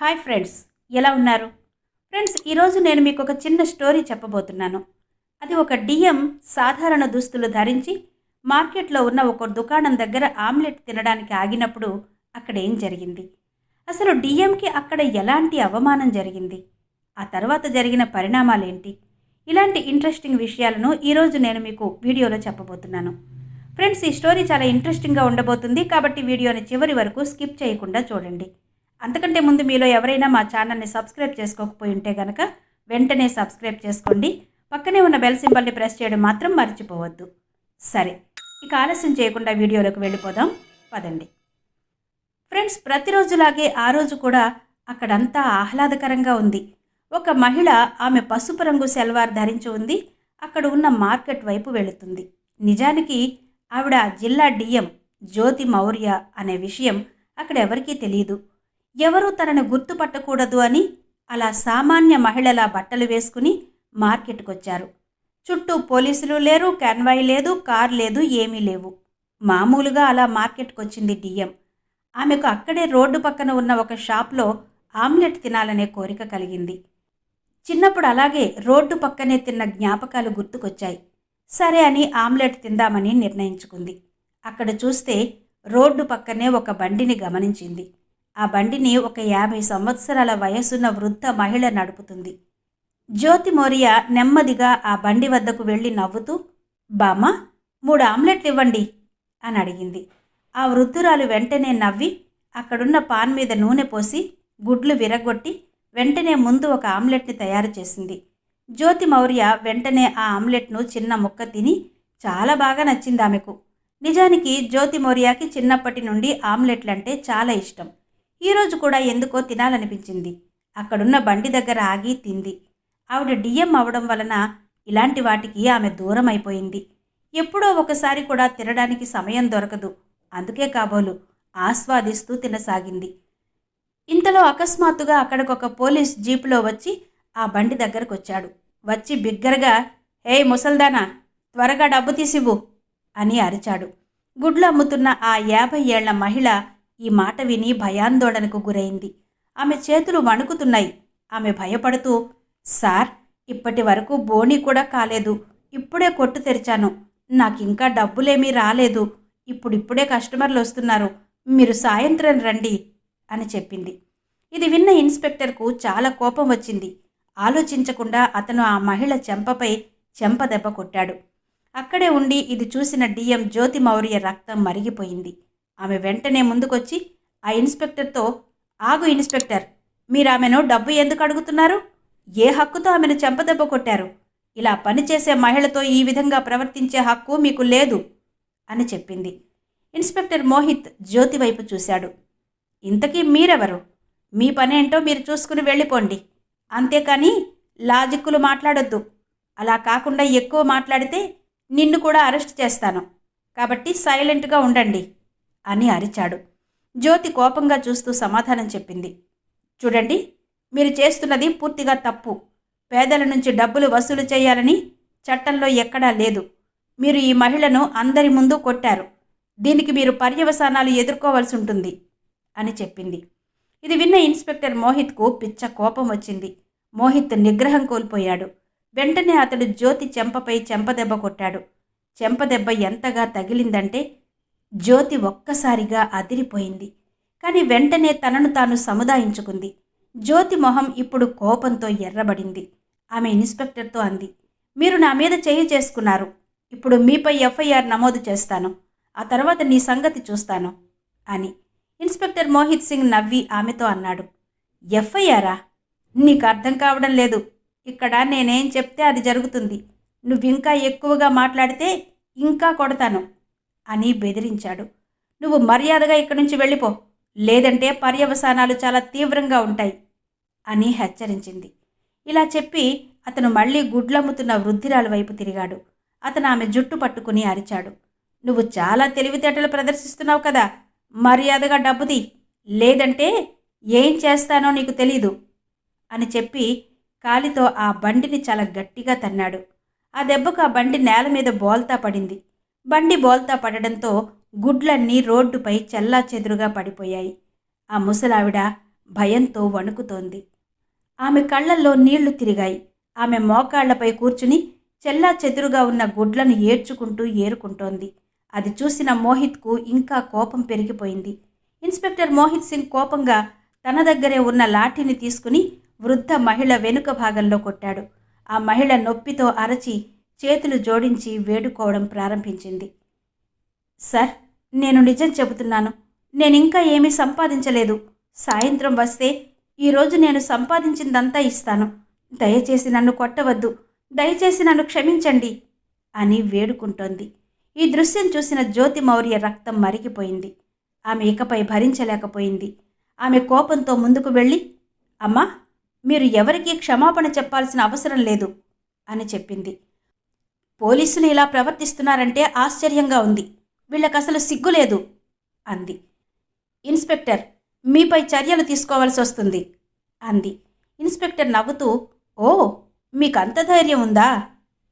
Hi friends ఎలా ఉన్నారు? Friends ఈరోజు నేను మీకు ఒక చిన్న స్టోరీ చెప్పబోతున్నాను. అది ఒక డిఎం సాధారణ దుస్తులు ధరించి మార్కెట్లో ఉన్న ఒక దుకాణం దగ్గర ఆమ్లెట్ తినడానికి ఆగినప్పుడు అక్కడ ఏం జరిగింది? అసలు డిఎంకి అక్కడ ఎలాంటి అవమానం జరిగింది? ఆ తర్వాత జరిగిన పరిణామాలేంటి? ఇలాంటి ఇంట్రెస్టింగ్ విషయాలను ఈరోజు నేను మీకు వీడియోలో చెప్పబోతున్నాను. ఫ్రెండ్స్ ఈ స్టోరీ చాలా ఇంట్రెస్టింగ్గా ఉండబోతుంది కాబట్టి వీడియోని చివరి వరకు స్కిప్ చేయకుండా చూడండి. అంతకంటే ముందు మీలో ఎవరైనా మా ఛానల్ని సబ్స్క్రైబ్ చేసుకోకపోయి ఉంటే గనక వెంటనే సబ్స్క్రైబ్ చేసుకోండి. పక్కనే ఉన్న బెల్ సింబల్ని ప్రెస్ చేయడం మాత్రం మర్చిపోవద్దు. సరే ఇక ఆలస్యం చేయకుండా వీడియోలోకి వెళ్ళిపోదాం. పదండి. ఫ్రెండ్స్ ప్రతిరోజులాగే ఆ రోజు కూడా అక్కడంతా ఆహ్లాదకరంగా ఉంది. ఒక మహిళ ఆమె పసుపు రంగు సెల్వార్ ధరించి ఉంది. అక్కడ ఉన్న మార్కెట్ వైపు వెళుతుంది. నిజానికి ఆవిడ జిల్లా డిఎం జ్యోతి మౌర్య అనే విషయం అక్కడ ఎవరికీ తెలియదు ఎవరూ తనను గుర్తుపట్టకూడదు అని అలా సామాన్య మహిళల బట్టలు వేసుకుని మార్కెట్కొచ్చారు. చుట్టూ పోలీసులు లేరు కాన్వాయ్ లేదు కార్ లేదు ఏమీ లేవు. మామూలుగా అలా మార్కెట్కొచ్చింది డిఎం. ఆమెకు అక్కడే రోడ్డు పక్కన ఉన్న ఒక షాప్లో ఆమ్లెట్ తినాలనే కోరిక కలిగింది. చిన్నప్పుడు అలాగే రోడ్డు పక్కనే తిన్న జ్ఞాపకాలు గుర్తుకొచ్చాయి. సరే అని ఆమ్లెట్ తిందామని నిర్ణయించుకుంది. అక్కడ చూస్తే రోడ్డు పక్కనే ఒక బండిని గమనించింది. ఆ బండిని ఒక యాభై సంవత్సరాల వయసున్న వృద్ధ మహిళ నడుపుతుంది. జ్యోతి మోరియా నెమ్మదిగా ఆ బండి వద్దకు వెళ్ళి నవ్వుతూ బామ్మ మూడు ఆమ్లెట్లు ఇవ్వండి అని అడిగింది. ఆ వృద్ధురాలు వెంటనే నవ్వి అక్కడున్న పాన్ మీద నూనె పోసి గుడ్లు విరగొట్టి వెంటనే ముందు ఒక ఆమ్లెట్ని తయారు చేసింది. జ్యోతి మౌర్య వెంటనే ఆ ఆమ్లెట్ను చిన్న ముక్క తిని చాలా బాగా నచ్చింది ఆమెకు. నిజానికి జ్యోతి మౌర్యకి చిన్నప్పటి నుండి ఆమ్లెట్లంటే చాలా ఇష్టం. ఈరోజు కూడా ఎందుకో తినాలనిపించింది. అక్కడున్న బండి దగ్గర ఆగి తింది. ఆవిడ డిఎం అవడం వలన ఇలాంటి వాటికి ఆమె దూరం అయిపోయింది ఎప్పుడో ఒకసారి కూడా తినడానికి సమయం దొరకదు. అందుకే కాబోలు ఆస్వాదిస్తూ తినసాగింది. ఇంతలో అకస్మాత్తుగా అక్కడికొక పోలీస్ జీపులో వచ్చి ఆ బండి దగ్గరకు వచ్చాడు వచ్చి బిగ్గరగా హే ముసల్దానా త్వరగా డబ్బు తీసివ్వు అని అరిచాడు. గుడ్లు అమ్ముతున్న ఆ యాభై ఏళ్ళ మహిళ ఈ మాట విని భయాందోళనకు గురైంది. ఆమె చేతులు వణుకుతున్నాయి. ఆమె భయపడుతూ సార్ ఇప్పటి వరకు బోని కూడా కాలేదు. ఇప్పుడే కొట్టు తెరిచాను. నాకింకా డబ్బులేమీ రాలేదు. ఇప్పుడిప్పుడే కస్టమర్లు వస్తున్నారు. మీరు సాయంత్రం రండి అని చెప్పింది. ఇది విన్న ఇన్స్పెక్టర్కు చాలా కోపం వచ్చింది. ఆలోచించకుండా అతను ఆ మహిళ చెంపపై చెంప దెబ్బ కొట్టాడు. అక్కడే ఉండి ఇది చూసిన డిఎం జ్యోతి మౌర్య రక్తం మరిగిపోయింది. ఆమె వెంటనే ముందుకొచ్చి ఆ ఇన్స్పెక్టర్తో ఆగు ఇన్స్పెక్టర్ మీరు ఆమెను డబ్బు ఎందుకు అడుగుతున్నారు? ఏ హక్కుతో ఆమెను చెంపదెబ్బ కొట్టారు? ఇలా పనిచేసే మహిళతో ఈ విధంగా ప్రవర్తించే హక్కు మీకు లేదు అని చెప్పింది. ఇన్స్పెక్టర్ మోహిత్ జ్యోతి వైపు చూశాడు. ఇంతకీ మీరెవరు? మీ పనేంటో మీరు చూసుకుని వెళ్ళిపోండి. అంతేకాని లాజిక్కులు మాట్లాడొద్దు. అలా కాకుండా ఎక్కువ మాట్లాడితే నిన్ను కూడా అరెస్ట్ చేస్తాను. కాబట్టి సైలెంట్గా ఉండండి. అని అరిచాడు. జ్యోతి కోపంగా చూస్తూ సమాధానం చెప్పింది. చూడండి మీరు చేస్తున్నది పూర్తిగా తప్పు. పేదల నుంచి డబ్బులు వసూలు చేయాలని చట్టంలో ఎక్కడా లేదు. మీరు ఈ మహిళను అందరి ముందు కొట్టారు. దీనికి మీరు పర్యవసానాలు ఎదుర్కోవాల్సి ఉంటుంది అని చెప్పింది. ఇది విన్న ఇన్స్పెక్టర్ మోహిత్కు పిచ్చ కోపం వచ్చింది. మోహిత్ నిగ్రహం కోల్పోయాడు. వెంటనే అతడు జ్యోతి చెంపపై చెంపదెబ్బ కొట్టాడు. చెంపదెబ్బ ఎంతగా తగిలిందంటే జ్యోతి ఒక్కసారిగా అదిరిపోయింది. కానీ వెంటనే తనను తాను సముదాయించుకుంది. జ్యోతి మొహం ఇప్పుడు కోపంతో ఎర్రబడింది. ఆమె ఇన్స్పెక్టర్తో అంది మీరు నా మీద చేయి చేసుకున్నారు. ఇప్పుడు మీపై ఎఫ్ఐఆర్ నమోదు చేస్తాను. ఆ తర్వాత నీ సంగతి చూస్తాను అని. ఇన్స్పెక్టర్ మోహిత్ సింగ్ నవ్వి ఆమెతో అన్నాడు ఎఫ్ఐఆరా? నీకు అర్థం కావడం లేదు. ఇక్కడ నేనేం చెప్తే అది జరుగుతుంది. నువ్వింకా ఎక్కువగా మాట్లాడితే ఇంకా కొడతాను. అని బెదిరించాడు. నువ్వు మర్యాదగా ఇక్కడి నుంచి వెళ్ళిపో. లేదంటే పర్యవసానాలు చాలా తీవ్రంగా ఉంటాయి అని హెచ్చరించింది. ఇలా చెప్పి అతను మళ్ళీ గుడ్లమ్ముతున్న వృద్ధిరాలు వైపు తిరిగాడు. అతను ఆమె జుట్టు పట్టుకుని అరిచాడు. నువ్వు చాలా తెలివితేటలు ప్రదర్శిస్తున్నావు కదా. మర్యాదగా డబ్బుది లేదంటే ఏం చేస్తానో నీకు తెలీదు అని చెప్పి కాలితో ఆ బండిని చాలా గట్టిగా తన్నాడు. ఆ దెబ్బకు ఆ బండి నేల మీద బోల్తా పడింది. బండి బోల్తా పడడంతో గుడ్లన్నీ రోడ్డుపై చెల్లా చెదురుగా పడిపోయాయి. ఆ ముసలావిడ భయంతో వణుకుతోంది. ఆమె కళ్ళల్లో నీళ్ళు తిరిగాయి. ఆమె మోకాళ్ళపై కూర్చుని చెల్లా చెదురుగా ఉన్న గుడ్లను ఏడ్చుకుంటూ ఏరుకుంటోంది. అది చూసిన మోహిత్కు ఇంకా కోపం పెరిగిపోయింది. ఇన్స్పెక్టర్ మోహిత్ సింగ్ కోపంగా తన దగ్గరే ఉన్న లాఠీని తీసుకుని వృద్ధ మహిళ వెనుక భాగంలో కొట్టాడు. ఆ మహిళ నొప్పితో అరచి చేతులు జోడించి వేడుకోవడం ప్రారంభించింది. సార్ నేను నిజం చెబుతున్నాను. నేను ఇంకా ఏమీ సంపాదించలేదు. సాయంత్రం వస్తే ఈరోజు నేను సంపాదించిందంతా ఇస్తాను. దయచేసి నన్ను కొట్టవద్దు. దయచేసి నన్ను క్షమించండి అని వేడుకుంటోంది. ఈ దృశ్యం చూసిన జ్యోతి మౌర్య రక్తం మరిగిపోయింది. ఆమె ఇకపై భరించలేకపోయింది. ఆమె కోపంతో ముందుకు వెళ్ళి అమ్మా మీరు ఎవరికీ క్షమాపణ చెప్పాల్సిన అవసరం లేదు అని చెప్పింది. పోలీసులు ఇలా ప్రవర్తిస్తున్నారంటే ఆశ్చర్యంగా ఉంది. వీళ్ళకి అసలు సిగ్గులేదు అంది. ఇన్స్పెక్టర్ మీపై చర్యలు తీసుకోవాల్సి వస్తుంది అంది. ఇన్స్పెక్టర్ నవ్వుతూ ఓ మీకు అంత ధైర్యం ఉందా?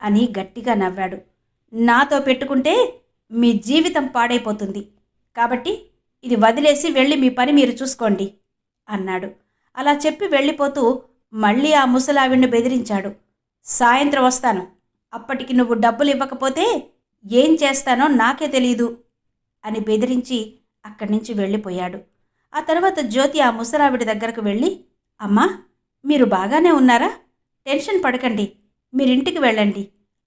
అని గట్టిగా నవ్వాడు. నాతో పెట్టుకుంటే మీ జీవితం పాడైపోతుంది. కాబట్టి ఇది వదిలేసి వెళ్ళి మీ పని మీరు చూసుకోండి అన్నాడు. అలా చెప్పి వెళ్ళిపోతూ మళ్ళీ ఆ ముసలావిడ్ని బెదిరించాడు. సాయంత్రం వస్తాను. అప్పటికి నువ్వు డబ్బులు ఇవ్వకపోతే ఏం చేస్తానో నాకే తెలీదు అని బెదిరించి అక్కడి నుంచి వెళ్ళిపోయాడు. ఆ తర్వాత జ్యోతి ఆ ముసలావిడి దగ్గరకు వెళ్ళి అమ్మా మీరు బాగానే ఉన్నారా? టెన్షన్ పడకండి. మీరింటికి వెళ్ళండి.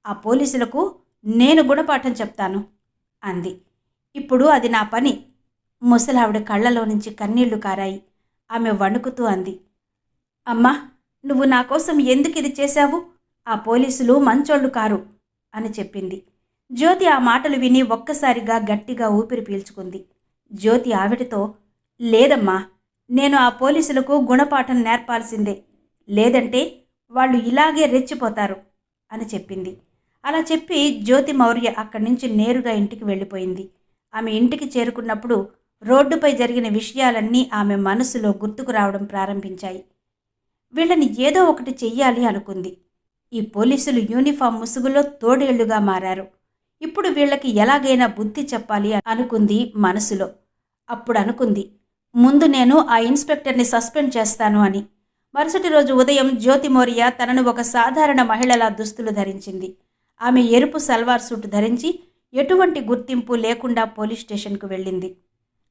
ఆ పోలీసులకు నేను గుణపాఠం చెప్తాను అంది. ఇప్పుడు అది నా పని. ముసలావిడ కళ్ళలో నుంచి కన్నీళ్ళు కారాయి. ఆమె వణుకుతూ అంది అమ్మా నువ్వు నా కోసం ఎందుకు ఇది చేశావు? ఆ పోలీసులు మంచోళ్ళు కారు అని చెప్పింది. జ్యోతి ఆ మాటలు విని ఒక్కసారిగా గట్టిగా ఊపిరి పీల్చుకుంది. జ్యోతి ఆవిడతో లేదమ్మా నేను ఆ పోలీసులకు గుణపాఠం నేర్పాల్సిందే. లేదంటే వాళ్ళు ఇలాగే రెచ్చిపోతారు అని చెప్పింది. అలా చెప్పి జ్యోతి మౌర్య అక్కడి నుంచి నేరుగా ఇంటికి వెళ్ళిపోయింది. ఆమె ఇంటికి చేరుకున్నప్పుడు రోడ్డుపై జరిగిన విషయాలన్నీ ఆమె మనసులో గుర్తుకు రావడం ప్రారంభించాయి. వీళ్ళని ఏదో ఒకటి చెయ్యాలి అనుకుంది. ఈ పోలీసులు యూనిఫామ్ ముసుగులో తోడేళ్ళుగా మారారు. ఇప్పుడు వీళ్ళకి ఎలాగైనా బుద్ధి చెప్పాలి అనుకుంది మనసులో. అప్పుడు అనుకుంది ముందు నేను ఆ ఇన్స్పెక్టర్ని సస్పెండ్ చేస్తాను అని. మరుసటి రోజు ఉదయం జ్యోతిమౌర్య తనను ఒక సాధారణ మహిళలా దుస్తులు ధరించింది. ఆమె ఎరుపు సల్వార్ సూట్ ధరించి ఎటువంటి గుర్తింపు లేకుండా పోలీస్ స్టేషన్కు వెళ్ళింది.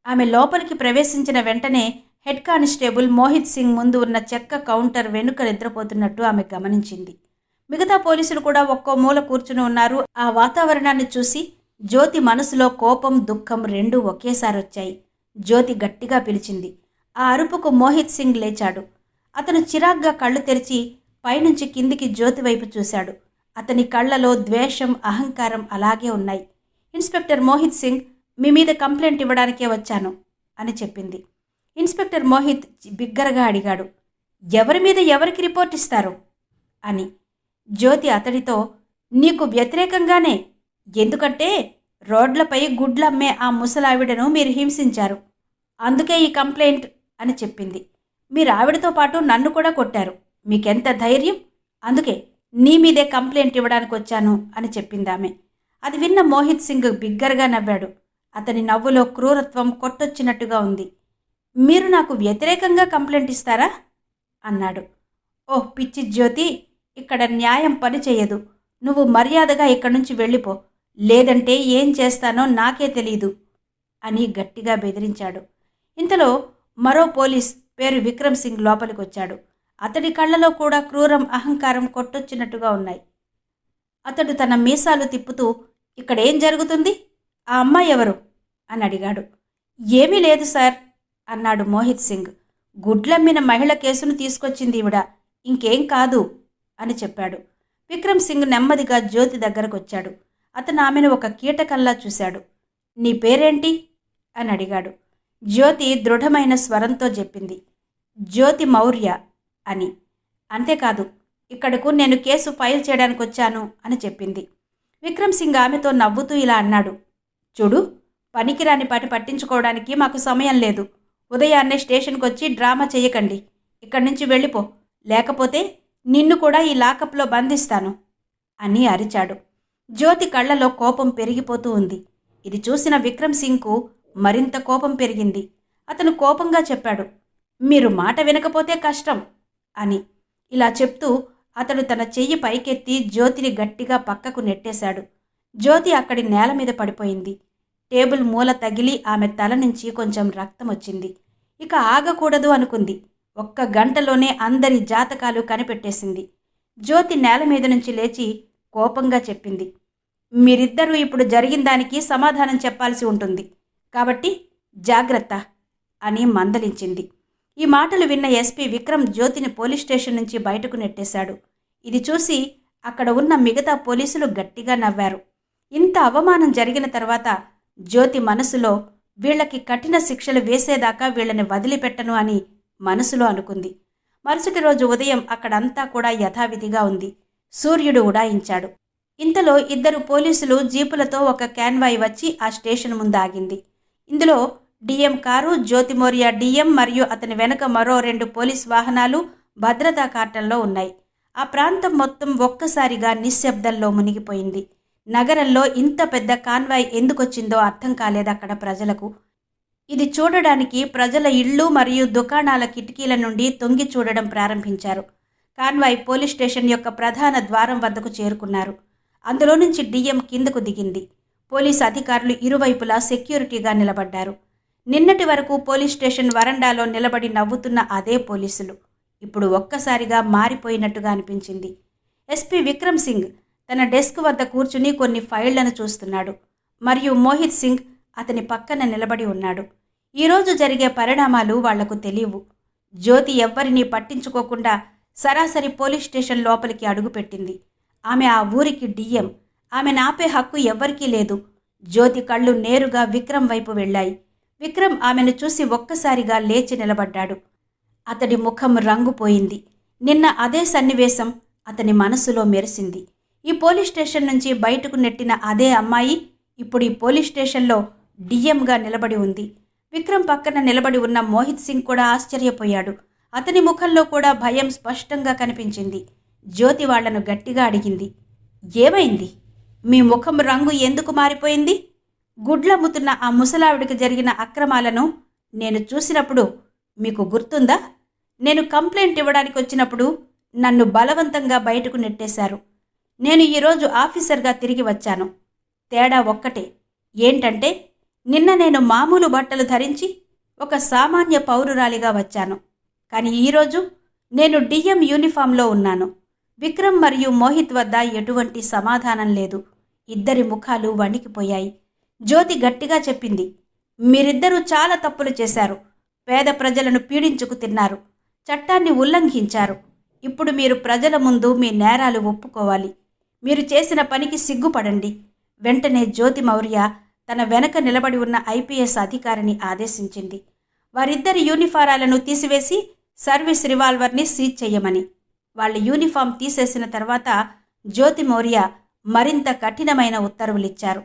ఆమె లోపలికి ప్రవేశించిన వెంటనే హెడ్ కానిస్టేబుల్ మోహిత్ సింగ్ ముందు ఉన్న చెక్క కౌంటర్ వెనుక నిద్రపోతున్నట్టు ఆమె గమనించింది. మిగతా పోలీసులు కూడా ఒక్కో మూల కూర్చుని ఉన్నారు. ఆ వాతావరణాన్ని చూసి జ్యోతి మనసులో కోపం దుఃఖం రెండూ ఒకేసారి వచ్చాయి జ్యోతి గట్టిగా పిలిచింది. ఆ అరుపుకు మోహిత్ సింగ్ లేచాడు. అతను చిరాగ్గా కళ్ళు తెరిచి పైనుంచి కిందికి జ్యోతి వైపు చూశాడు. అతని కళ్ళలో ద్వేషం అహంకారం అలాగే ఉన్నాయి. ఇన్స్పెక్టర్ మోహిత్ సింగ్ మీ మీద కంప్లైంట్ ఇవ్వడానికే వచ్చాను అని చెప్పింది. ఇన్స్పెక్టర్ మోహిత్ బిగ్గరగా అడిగాడు. ఎవరి మీద ఎవరికి రిపోర్ట్ ఇస్తారు? అని. జ్యోతి అతడితో నీకు వ్యతిరేకంగానే. ఎందుకంటే రోడ్లపై గుడ్లమ్మే ఆ ముసలావిడను మీరు హింసించారు. అందుకే ఈ కంప్లైంట్ అని చెప్పింది. మీరు ఆవిడతో పాటు నన్ను కూడా కొట్టారు. మీకెంత ధైర్యం? అందుకే నీ మీదే కంప్లైంట్ ఇవ్వడానికి వచ్చాను అని చెప్పింది ఆమె అది విన్న మోహిత్ సింగ్ బిగ్గరగా నవ్వాడు. అతని నవ్వులో క్రూరత్వం కొట్టొచ్చినట్టుగా ఉంది. మీరు నాకు వ్యతిరేకంగా కంప్లైంట్ ఇస్తారా? అన్నాడు. ఓహ్ పిచ్చి జ్యోతి. ఇక్కడ న్యాయం పని చేయదు. నువ్వు మర్యాదగా ఇక్కడి నుంచి వెళ్ళిపో. లేదంటే ఏం చేస్తానో నాకే తెలీదు అని గట్టిగా బెదిరించాడు. ఇంతలో మరో పోలీస్ పేరు విక్రమ్ సింగ్ లోపలికి వచ్చాడు అతడి కళ్ళలో కూడా క్రూరం అహంకారం కొట్టొచ్చినట్టుగా ఉన్నాయి. అతడు తన మీసాలు తిప్పుతూ ఇక్కడ ఏం జరుగుతుంది? ఆ అమ్మాయి ఎవరు? అని అడిగాడు. ఏమీ లేదు సార్ అన్నాడు మోహిత్ సింగ్. గుడ్లమ్మిన మహిళ కేసును తీసుకొచ్చింది ఈవిడ. ఇంకేం కాదు. అని చెప్పాడు. విక్రమ్ సింగ్ నెమ్మదిగా జ్యోతి దగ్గరకు వచ్చాడు అతను ఆమెను ఒక కీటకంలా చూశాడు. నీ పేరేంటి? అని అడిగాడు. జ్యోతి దృఢమైన స్వరంతో చెప్పింది. జ్యోతి మౌర్య అని. అంతేకాదు ఇక్కడకు నేను కేసు ఫైల్ చేయడానికి వచ్చాను అని చెప్పింది. విక్రమ్ సింగ్ ఆమెతో నవ్వుతూ ఇలా అన్నాడు. చూడు పనికిరాని పాటి పట్టించుకోవడానికి మాకు సమయం లేదు. ఉదయాన్నే స్టేషన్కి వచ్చి డ్రామా చేయకండి ఇక్కడి నుంచి వెళ్ళిపో. లేకపోతే నిన్ను కూడా ఈ లాకప్లో బంధిస్తాను అని అరిచాడు. జ్యోతి కళ్ళలో కోపం పెరిగిపోతూ ఉంది. ఇది చూసిన విక్రమ్ సింగ్కు మరింత కోపం పెరిగింది. అతను కోపంగా చెప్పాడు మీరు మాట వినకపోతే కష్టం అని. ఇలా చెప్తూ అతడు తన చెయ్యి పైకెత్తి జ్యోతిని గట్టిగా పక్కకు నెట్టేశాడు. జ్యోతి అక్కడి నేల మీద పడిపోయింది. టేబుల్ మూల తగిలి ఆమె తల నుంచి కొంచెం రక్తం వచ్చింది. ఇక ఆగకూడదు అనుకుంది. ఒక్క గంటలోనే అందరి జాతకాలు కనిపెట్టేసింది. జ్యోతి నేల మీద నుంచి లేచి కోపంగా చెప్పింది. మీరిద్దరూ ఇప్పుడు జరిగిన దానికి సమాధానం చెప్పాల్సి ఉంటుంది. కాబట్టి జాగ్రత్త అని మందలించింది. ఈ మాటలు విన్న ఎస్పీ విక్రమ్ జ్యోతిని పోలీస్ స్టేషన్ నుంచి బయటకు నెట్టేశాడు. ఇది చూసి అక్కడ ఉన్న మిగతా పోలీసులు గట్టిగా నవ్వారు. ఇంత అవమానం జరిగిన తర్వాత జ్యోతి మనసులో వీళ్ళకి కఠిన శిక్షలు వేసేదాకా వీళ్ళని వదిలిపెట్టను అని మనసులో అనుకుంది. మరుసటి రోజు ఉదయం అక్కడంతా కూడా యథావిధిగా ఉంది. సూర్యుడు ఉడాయించాడు. ఇంతలో ఇద్దరు పోలీసులు జీపులతో ఒక క్యాన్వాయ్ వచ్చి ఆ స్టేషన్ ముందు ఆగింది ఇందులో డిఎం కారు జ్యోతిమోరియా డిఎం మరియు అతని వెనక మరో రెండు పోలీస్ వాహనాలు భద్రతా కార్టంలో ఉన్నాయి. ఆ ప్రాంతం మొత్తం ఒక్కసారిగా నిశ్శబ్దంలో మునిగిపోయింది. నగరంలో ఇంత పెద్ద కాన్వాయ్ ఎందుకొచ్చిందో అర్థం కాలేదు అక్కడ ప్రజలకు. ఇది చూడడానికి ప్రజల ఇళ్ళు మరియు దుకాణాల కిటికీల నుండి తొంగి చూడడం ప్రారంభించారు. కాన్వాయ్ పోలీస్ స్టేషన్ యొక్క ప్రధాన ద్వారం వద్దకు చేరుకున్నారు. అందులో నుంచి డిఎం కిందకు దిగింది. పోలీస్ అధికారులు ఇరువైపులా సెక్యూరిటీగా నిలబడ్డారు. నిన్నటి వరకు పోలీస్ స్టేషన్ వరండాలో నిలబడి నవ్వుతున్న అదే పోలీసులు. ఇప్పుడు ఒక్కసారిగా మారిపోయినట్టుగా అనిపించింది. ఎస్పీ విక్రమ్ సింగ్ తన డెస్క్ వద్ద కూర్చుని కొన్ని ఫైళ్ళను చూస్తున్నాడు. మరియు మోహిత్ సింగ్ అతని పక్కన నిలబడి ఉన్నాడు. ఈరోజు జరిగే పరిణామాలు వాళ్ళకు తెలియవు. జ్యోతి ఎవ్వరినీ పట్టించుకోకుండా సరాసరి పోలీస్ స్టేషన్ లోపలికి అడుగుపెట్టింది. ఆమె ఆ ఊరికి డిఎం. ఆమె నాపే హక్కు ఎవ్వరికీ లేదు. జ్యోతి కళ్ళు నేరుగా విక్రమ్ వైపు వెళ్ళాయి. విక్రమ్ ఆమెను చూసి ఒక్కసారిగా లేచి నిలబడ్డాడు. అతడి ముఖం రంగుపోయింది. నిన్న అదే సన్నివేశం అతని మనసులో మెరిసింది. ఈ పోలీస్ స్టేషన్ నుంచి బయటకు నెట్టిన అదే అమ్మాయి ఇప్పుడు ఈ పోలీస్ స్టేషన్లో డిఎంగా నిలబడి ఉంది. విక్రమ్ పక్కన నిలబడి ఉన్న మోహిత్ సింగ్ కూడా ఆశ్చర్యపోయాడు. అతని ముఖంలో కూడా భయం స్పష్టంగా కనిపించింది. జ్యోతి వాళ్ళను గట్టిగా అడిగింది. ఏమైంది? మీ ముఖం రంగు ఎందుకు మారిపోయింది? గుడ్లమ్ముతున్న ఆ ముసలావిడికి జరిగిన అక్రమాలను నేను చూసినప్పుడు మీకు గుర్తుందా? నేను కంప్లైంట్ ఇవ్వడానికి వచ్చినప్పుడు నన్ను బలవంతంగా బయటకు నెట్టేశారు. నేను ఈరోజు ఆఫీసర్గా తిరిగి వచ్చాను. తేడా ఒక్కటే. ఏంటంటే నిన్న నేను మామూలు బట్టలు ధరించి ఒక సామాన్య పౌరురాలిగా వచ్చాను. కానీ ఈరోజు నేను డిఎం యూనిఫామ్లో ఉన్నాను. విక్రమ్ మరియు మోహిత్ వద్ద ఎటువంటి సమాధానం లేదు. ఇద్దరి ముఖాలు వణికిపోయాయి. జ్యోతి గట్టిగా చెప్పింది మీరిద్దరూ చాలా తప్పులు చేశారు. పేద ప్రజలను పీడించుకు తిన్నారు. చట్టాన్ని ఉల్లంఘించారు. ఇప్పుడు మీరు ప్రజల ముందు మీ నేరాలు ఒప్పుకోవాలి. మీరు చేసిన పనికి సిగ్గుపడండి. వెంటనే జ్యోతి మౌర్య తన వెనక నిలబడి ఉన్న ఐపీఎస్ అధికారిని ఆదేశించింది. వారిద్దరి యూనిఫారాలను తీసివేసి సర్వీస్ రివాల్వర్ని సీజ్ చేయమని వాళ్ళ యూనిఫామ్ తీసేసిన తర్వాత జ్యోతి మౌర్య మరింత కఠినమైన ఉత్తర్వులిచ్చారు.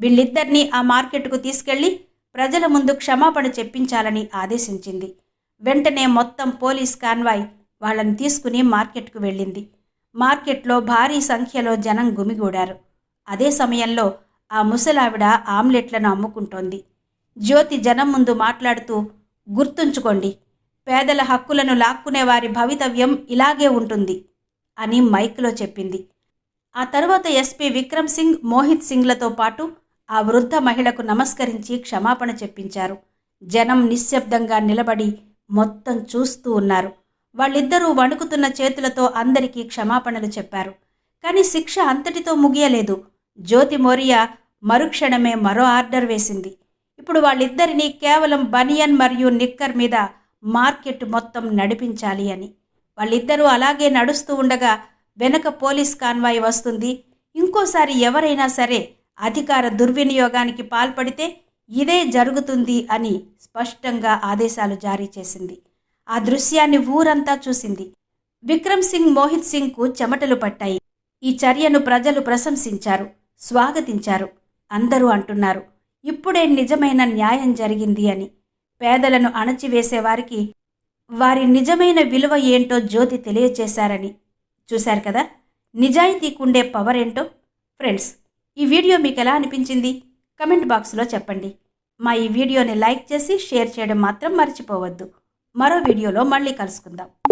వీళ్ళిద్దరినీ ఆ మార్కెట్కు తీసుకెళ్ళి ప్రజల ముందు క్షమాపణ చెప్పించాలని ఆదేశించింది. వెంటనే మొత్తం పోలీస్ కాన్వాయ్ వాళ్ళని తీసుకుని మార్కెట్కు వెళ్ళింది. మార్కెట్లో భారీ సంఖ్యలో జనం గుమిగూడారు. అదే సమయంలో ఆ ముసలావిడ ఆమ్లెట్లను అమ్ముకుంటోంది. జ్యోతి జనం ముందు మాట్లాడుతూ గుర్తుంచుకోండి పేదల హక్కులను లాక్కునే వారి భవితవ్యం ఇలాగే ఉంటుంది అని మైక్లో చెప్పింది. ఆ తర్వాత ఎస్పీ విక్రమ్ సింగ్ మోహిత్ సింగ్లతో పాటు ఆ వృద్ధ మహిళకు నమస్కరించి క్షమాపణ చెప్పించారు. జనం నిశ్శబ్దంగా నిలబడి మొత్తం చూస్తూ ఉన్నారు. వాళ్ళిద్దరూ వణుకుతున్న చేతులతో అందరికీ క్షమాపణలు చెప్పారు. కానీ శిక్ష అంతటితో ముగియలేదు. జ్యోతి మోరియా మరుక్షణమే మరో ఆర్డర్ వేసింది. ఇప్పుడు వాళ్ళిద్దరినీ కేవలం బనియన్ మరియు నిక్కర్ మీద మార్కెట్ మొత్తం నడిపించాలి అని. వాళ్ళిద్దరూ అలాగే నడుస్తూ ఉండగా వెనక పోలీస్ కాన్వాయ్ వస్తుంది. ఇంకోసారి ఎవరైనా సరే అధికార దుర్వినియోగానికి పాల్పడితే ఇదే జరుగుతుంది అని స్పష్టంగా ఆదేశాలు జారీ చేసింది. ఆ దృశ్యాన్ని ఊరంతా చూసింది. విక్రమ్ సింగ్ మోహిత్ సింగ్కు చెమటలు పట్టాయి. ఈ చర్యను ప్రజలు ప్రశంసించారు స్వాగతించారు. అందరూ అంటున్నారు ఇప్పుడే నిజమైన న్యాయం జరిగింది అని. పేదలను అణచివేసేవారికి వారి నిజమైన విలువ ఏంటో జ్యోతి తెలియచేశారని. చూశారు కదా? నిజాయితీకుండే పవర్ ఏంటో? ఫ్రెండ్స్ ఈ వీడియో మీకు ఎలా అనిపించింది? కమెంట్ బాక్స్లో చెప్పండి. మా ఈ వీడియోని లైక్ చేసి షేర్ చేయడం మాత్రం మర్చిపోవద్దు. మరో వీడియోలో మళ్ళీ కలుసుకుందాం.